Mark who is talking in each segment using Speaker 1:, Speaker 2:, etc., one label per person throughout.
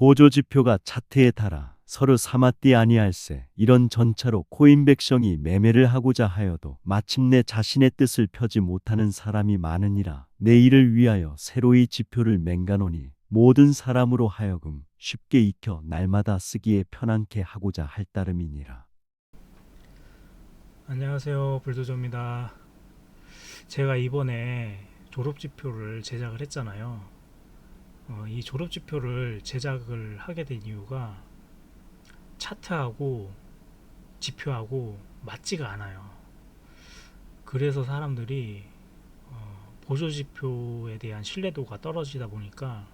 Speaker 1: 보조지표가 차트에 달아 서로 삼았디 아니할세 이런 전차로 코인백성이 매매를 하고자 하여도 마침내 자신의 뜻을 펴지 못하는 사람이 많으니라 내일을 위하여 새로이 지표를 맹가노니 모든 사람으로 하여금 쉽게 익혀 날마다 쓰기에 편안케 하고자 할 따름이니라.
Speaker 2: 안녕하세요 불도저입니다 제가 이번에 졸업지표를 제작을 했잖아요 어, 이 졸업지표를 제작을 하게 된 이유가 차트하고 지표하고 맞지가 않아요 그래서 사람들이 어, 보조지표에 대한 신뢰도가 떨어지다 보니까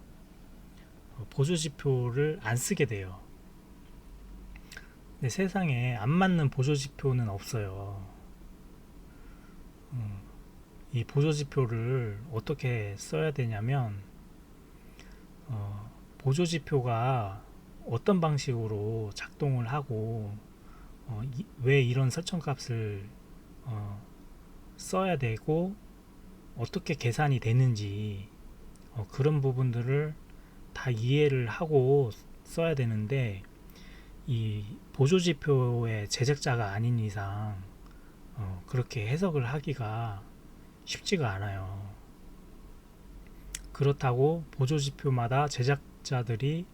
Speaker 2: 어, 보조지표를 안 쓰게 돼요 근데 세상에 안 맞는 보조지표는 없어요. 음, 이 보조지표를 어떻게 써야 되냐면, 어, 보조 지표가 어떤 방식으로 작동을 하고, 어, 이- 왜 이런 설정 값을 어, 써야 되고, 어떻게 계산이 되는지, 어, 그런 부분들을 다 이해를 하고 써야 되는데, 이 보조지표의 제작자가 아닌 이상 어, 그렇게 해석을 하기가 쉽지가 않아요. 그렇다고 보조지표마다 제작자들이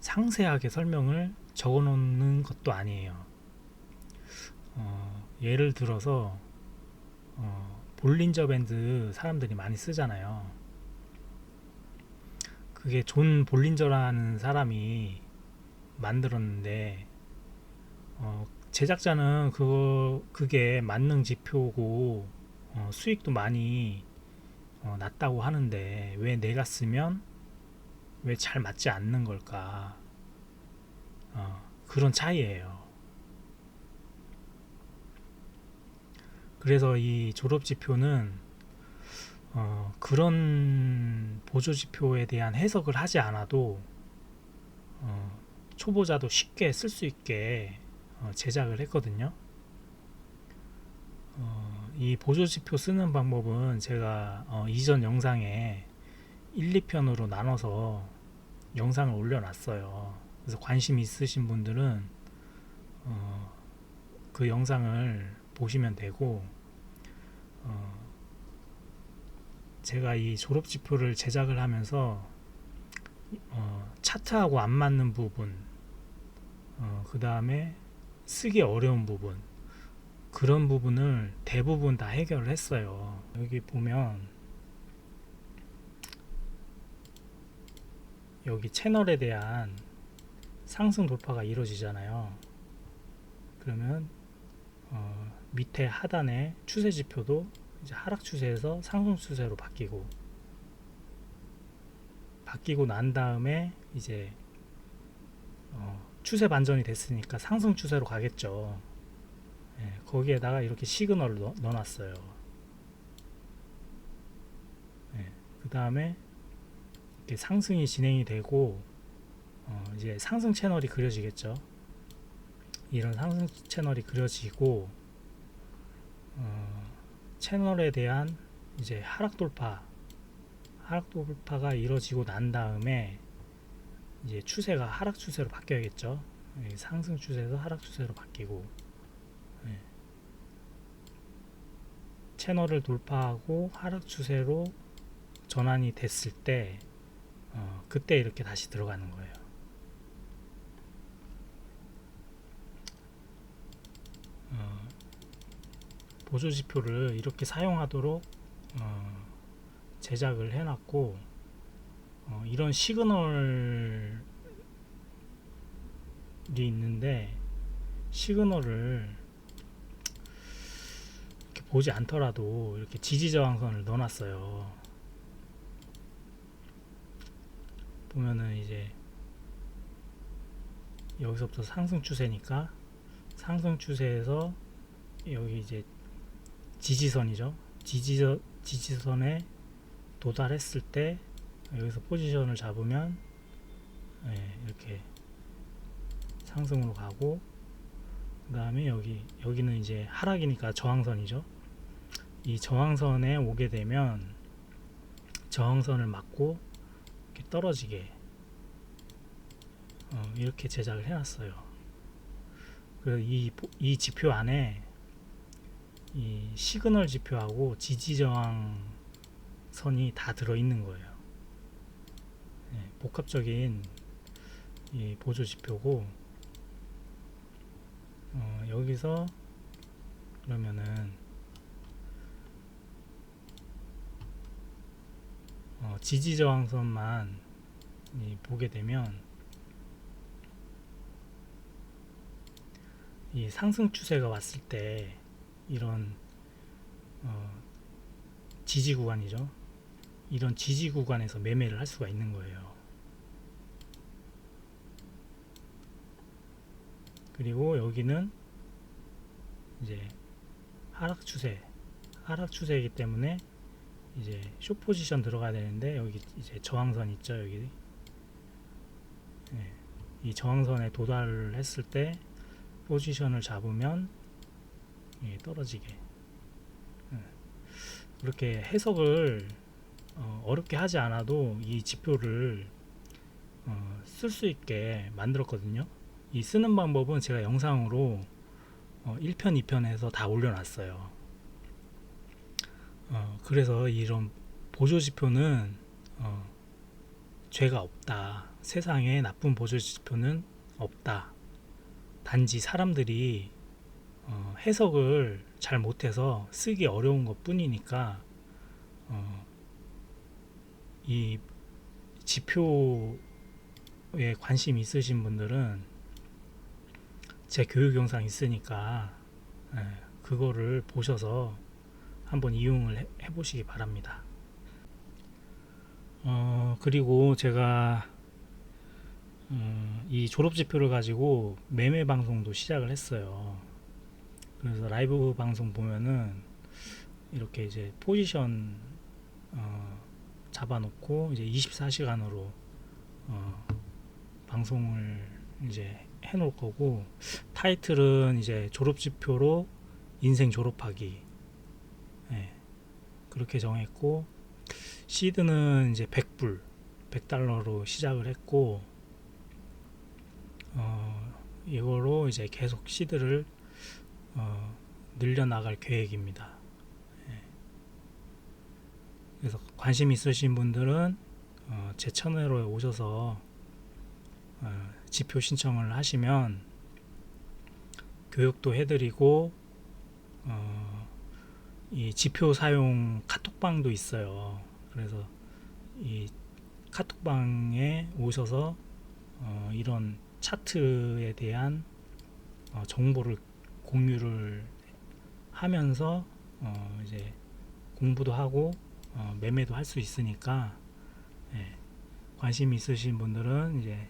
Speaker 2: 상세하게 설명을 적어 놓는 것도 아니에요. 어, 예를 들어서 어, 볼린저 밴드 사람들이 많이 쓰잖아요. 그게 존 볼린저라는 사람이 만들었는데 어, 제작자는 그거 그게 만능 지표고 어, 수익도 많이 어, 났다고 하는데 왜 내가 쓰면 왜 잘 맞지 않는 걸까? 어, 그런 차이예요. 그래서 이 졸업 지표는 어, 그런 보조 지표에 대한 해석을 하지 않아도 어, 초보자도 쉽게 쓸 수 있게 어, 제작을 했거든요. 어, 이 보조지표 쓰는 방법은 제가 어, 이전 영상에 1, 2편으로 나눠서 영상을 올려놨어요. 그래서 관심 있으신 분들은 어, 그 영상을 보시면 되고 어, 제가 이 졸업지표를 제작을 하면서 어, 차트하고 안 맞는 부분, 어, 그 다음에 쓰기 어려운 부분, 그런 부분을 대부분 다 해결을 했어요. 여기 보면, 여기 채널에 대한 상승 돌파가 이루어지잖아요. 그러면, 어, 밑에 하단에 추세 지표도 이제 하락 추세에서 상승 추세로 바뀌고, 바뀌고 난 다음에 이제 어, 추세 반전이 됐으니까 상승 추세로 가겠죠. 예, 거기에다가 이렇게 시그널을 넣, 넣어놨어요. 예, 그 다음에 상승이 진행이 되고 어, 이제 상승 채널이 그려지겠죠. 이런 상승 채널이 그려지고 어, 채널에 대한 이제 하락 돌파 하락 돌파가 이루어지고 난 다음에 이제 추세가 하락 추세로 바뀌어야겠죠. 예, 상승 추세에서 하락 추세로 바뀌고 채널을 돌파하고 하락 추세로 전환이 됐을 때 어, 그때 이렇게 다시 들어가는 거예요. 어, 보조 지표를 이렇게 사용하도록 어, 제작을 해놨고 어, 이런 시그널이 있는데 시그널을 보지 않더라도 이렇게 지지 저항선을 넣어놨어요. 보면은 이제 여기서부터 상승 추세니까 상승 추세에서 여기 이제 지지선이죠. 지지선 지지선에 도달했을 때 여기서 포지션을 잡으면 예, 이렇게 상승으로 가고 그 다음에 여기 여기는 이제 하락이니까 저항선이죠 이 저항선에 오게 되면 저항선을 맞고 이렇게 떨어지게 어, 이렇게 제작을 해놨어요. 그이 이 지표 안에 이 시그널 지표하고 지지 저항 선이 다 들어 있는 거예요. 네, 복합적인 이 보조 지표고 어, 여기서 그러면은 어, 지지 저항선만 이 보게 되면 이 상승 추세가 왔을 때 이런 어, 지지 구간이죠. 이런 지지 구간에서 매매를 할 수가 있는 거예요. 그리고 여기는 이제 하락 추세, 하락 추세이기 때문에 이제 쇼 포지션 들어가야 되는데 여기 이제 저항선 있죠 여기. 네, 이 저항선에 도달을 했을 때 포지션을 잡으면 예, 떨어지게. 예. 그렇게 해석을 어, 어렵게 하지 않아도 이 지표를 어, 쓸수 있게 만들었거든요. 이 쓰는 방법은 제가 영상으로 어, 1편 2편에서 다 올려놨어요 어, 그래서 이런 보조 지표는 어, 죄가 없다. 세상에 나쁜 보조 지표는 없다. 단지 사람들이 어, 해석을 잘 못해서 쓰기 어려운 것 뿐이니까 어, 이 지표에 관심 있으신 분들은 제 교육 영상 있으니까 예, 그거를 보셔서 한번 이용을 해, 해보시기 바랍니다. 어, 그리고 제가 어, 이 졸업 지표를 가지고 매매 방송도 시작을 했어요. 그래서 라이브 방송 보면은 이렇게 이제 포지션 어, 잡아놓고 이제 24시간으로 어, 방송을 이제 해놓을 거고 타이틀은 이제 졸업 지표로 인생 졸업하기 예, 그렇게 정했고 시드는 이제 100불 100달러로 시작을 했고 어, 이거로 이제 계속 시드를 어, 늘려나갈 계획입니다. 예. 그래서 관심 있으신 분들은 어, 제 채널에 오셔서 어, 지표 신청을 하시면 교육도 해드리고 어, 이 지표 사용 카톡방도 있어요. 그래서 이 카톡방에 오셔서 어, 이런 차트에 대한 어, 정보를 공유를 하면서 어, 이제 공부도 하고 어, 매매도 할 수 있으니까 예, 관심 있으신 분들은 이제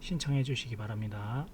Speaker 2: 신청해 주시기 바랍니다.